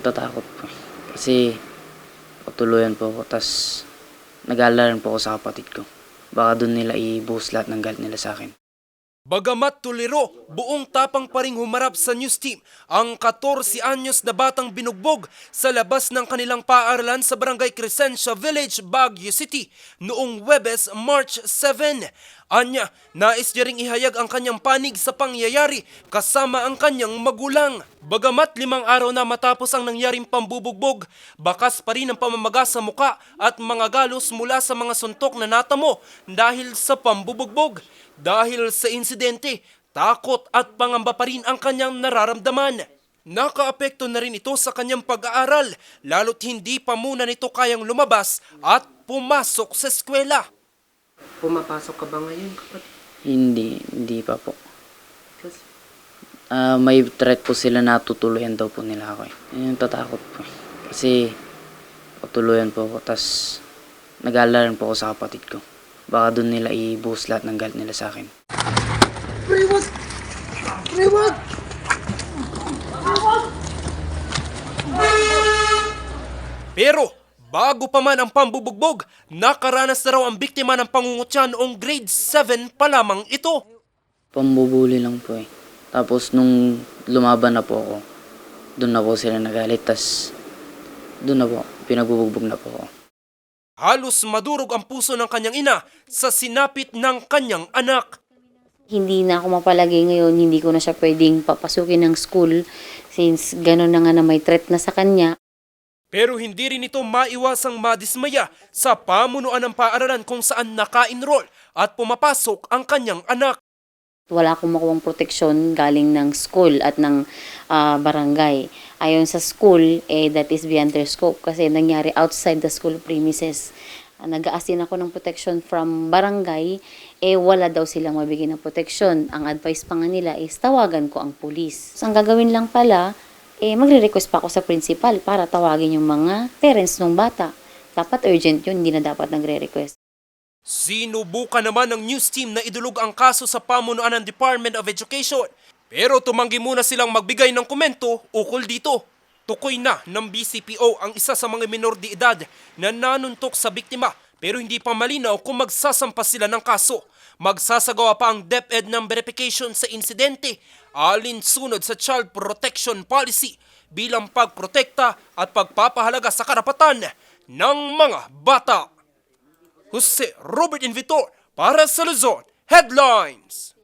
Yung tatakot po. Kasi patuluyan po ako, tas nag-aalala rin po ako sa kapatid ko. Baka doon nila i-boost lahat ng galit nila sa akin. Bagamat tuliro, buong tapang pa ring humarap sa news team ang 14 anyos na batang binugbog sa labas ng kanilang paaralan sa Barangay Crescencia Village, Baguio City noong Webes, March 7. Anya, nais niya ring ihayag ang kanyang panig sa pangyayari kasama ang kanyang magulang. Bagamat limang araw na matapos ang nangyaring pambubugbog, bakas pa rin ang pamamaga sa muka at mga galos mula sa mga suntok na natamo dahil sa pambubugbog. Dahil sa insidente, takot at pangamba pa rin ang kanyang nararamdaman. Nakaapekto na rin ito sa kanyang pag-aaral, lalo't hindi pa muna nito kayang lumabas at pumasok sa eskwela. Pumapasok ka ba ngayon, kapatid? Hindi, hindi pa po. Kasi, Ah, may threat po sila na tutuluyan daw po nila ako eh. Yun yung tatakot po. Kasi patuluyan po ako, tas nag-aalala rin po ako sa kapatid ko. Baka doon nila i-boost lahat ng galit nila sa akin. Pero bago pa man ang pambubugbog, nakaranas na raw ang biktima ng pangungutya noong grade 7 pa lamang ito. Pambubuli lang po eh. Tapos nung lumaban na po ako, doon na po sila nagalit, tas doon na po, pinagbubugbog na po ako. Halos madurog ang puso ng kanyang ina sa sinapit ng kanyang anak. Hindi na ako mapalagay ngayon, hindi ko na siya pwedeng papasukin ng school since gano'n na nga na may threat na sa kanya. Pero hindi rin ito maiwasang madismaya sa pamunuan ng paaralan kung saan naka-enroll at pumapasok ang kanyang anak. Wala akong makuwang proteksyon galing ng school at ng ah, barangay. Ayon sa school, eh, that is beyond their scope kasi nangyari outside the school premises. Nag-aasin ako ng protection from barangay, eh wala daw silang mabigay ng protection. Ang advice pa nga nila is tawagan ko ang pulis. So, ang gagawin lang pala, eh magre-request pa ako sa principal para tawagin yung mga parents ng bata. Dapat urgent yun, hindi na dapat nagre-request. Sinubukan naman ng news team na idulog ang kaso sa pamunuan ng Department of Education. Pero tumanggi muna silang magbigay ng komento ukol dito. Tukoy na ng BCPO ang isa sa mga minor de edad na nanuntok sa biktima pero hindi pa malinaw kung magsasampa sila ng kaso. Magsasagawa pa ang DepEd ng verification sa insidente alinsunod sa Child Protection Policy bilang pagprotekta at pagpapahalaga sa karapatan ng mga bata. Jose Robert Invitor para sa Luzon Headlines.